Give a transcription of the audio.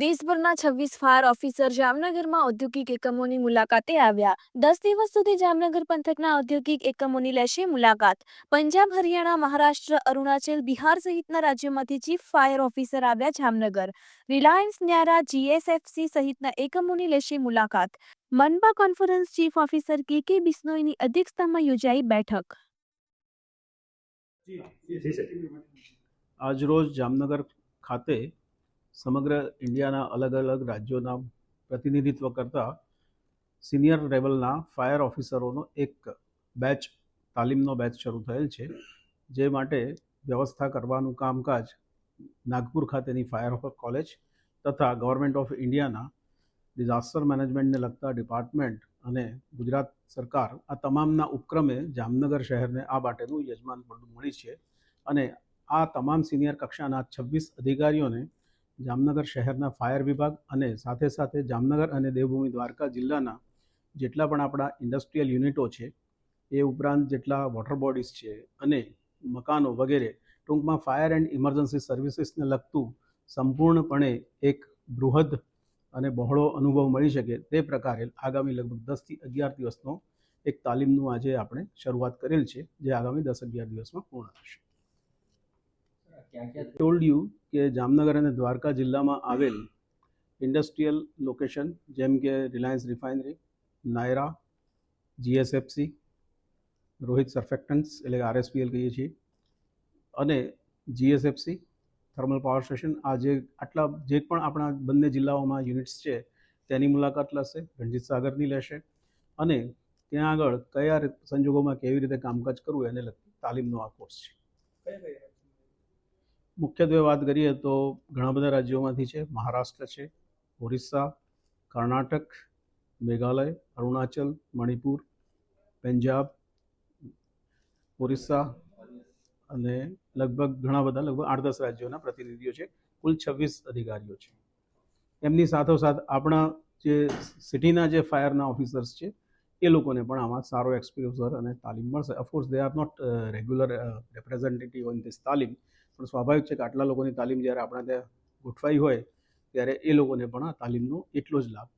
દેશભરના છવ્વીસ fire officer જામનગરમાં ઔદ્યોગિક એકમોની મુલાકાતે આવ્યા. દસ દિવસ સુધી જામનગર પંથકના ઔદ્યોગિક એકમોની લેશે મુલાકાત. પંજાબ, હરિયાણા, મહારાષ્ટ્ર, અરુણાચલ, બિહાર સહિતના રાજ્યોમાંથી ચીફ ફાયર ઓફિસર આવ્યા જામનગર. રિલાયન્સ, ન્યારા, જીએસએફસી સહિતના એકમોની લેશે મુલાકાત. મનપા કોન્ફરન્સ ચીફ ઓફિસર કે કે બિસ્નોઈની અધ્યક્ષતામાં યોજાઈ બેઠક. આજરોજ જામનગર ખાતે સમગ્ર ઇન્ડિયાના અલગ અલગ રાજ્યોના પ્રતિનિધિત્વ કરતા સિનિયર લેવલના ફાયર ઓફિસરોનો એક બેચ, તાલીમનો બેચ શરૂ થયેલ છે, જે માટે વ્યવસ્થા કરવાનું કામકાજ નાગપુર ખાતેની ફાયર કોલેજ તથા ગવર્મેન્ટ ઓફ ઇન્ડિયાના ડિઝાસ્ટર મેનેજમેન્ટને લગતા ડિપાર્ટમેન્ટ અને ગુજરાત સરકાર આ તમામના ઉપક્રમે જામનગર શહેરને આ માટેનું યજમાન મળી છે. અને આ તમામ સિનિયર કક્ષાના છવ્વીસ અધિકારીઓને જામનગર શહેરના ફાયર વિભાગ અને સાથે સાથે જામનગર અને દેવભૂમિ દ્વારકા જિલ્લાના જેટલા પણ આપણા ઇન્ડસ્ટ્રીયલ યુનિટો છે, એ ઉપરાંત જેટલા વોટર બોડીઝ છે અને મકાનો વગેરે, ટૂંકમાં ફાયર એન્ડ ઇમરજન્સી સર્વિસીસને લગતું સંપૂર્ણપણે એક બૃહદ અને બહોળો અનુભવ મળી શકે તે પ્રકારે આગામી લગભગ દસથી અગિયાર દિવસનો એક તાલીમનું આજે આપણે શરૂઆત કરેલ છે, જે આગામી દસ અગિયાર દિવસમાં પૂર્ણ થશે. ક્યાં ક્યાં ટોલ્ડ યુ કે જામનગર અને દ્વારકા જિલ્લામાં આવેલ ઇન્ડસ્ટ્રીયલ લોકેશન જેમ કે Reliance refinery Nayara GSFC Rohit surfactants એટલે આરએસપીએલ કહીએ છીએ અને જીએસએફસી થર્મલ પાવર સ્ટેશન આ જે આટલા જે પણ આપણા બંને જિલ્લાઓમાં યુનિટ્સ છે તેની મુલાકાત લેશે રણજીત સાગરની લેશે અને ત્યાં આગળ કયા સંજોગોમાં કેવી રીતે કામકાજ કરવું એને લગતી તાલીમનો આ કોર્સ છે. કયા કયા? મુખ્યત્વે વાત કરીએ તો ઘણા બધા રાજ્યોમાંથી છે. મહારાષ્ટ્ર છે, ઓરિસ્સા, કર્ણાટક, મેઘાલય, અરુણાચલ, મણિપુર, પંજાબ, ઓરિસ્સા અને લગભગ ઘણા બધા, લગભગ આઠ દસ રાજ્યોના પ્રતિનિધિઓ છે. કુલ છવ્વીસ અધિકારીઓ છે. એમની સાથોસાથ આપણા જે સિટીના જે ફાયરના ઓફિસર્સ છે એ લોકોને પણ આમાં સારો એક્સપિરિયન્સર અને તાલીમ મળશે. Of course they are not regular representative in this તાલીમ, પણ સ્વાભાવિક છે કે આટલા લોકોની તાલીમ જ્યારે આપણા ત્યાં ગોઠવાઈ હોય, ત્યારે એ લોકોને પણ આ તાલીમનો એટલો જ લાભ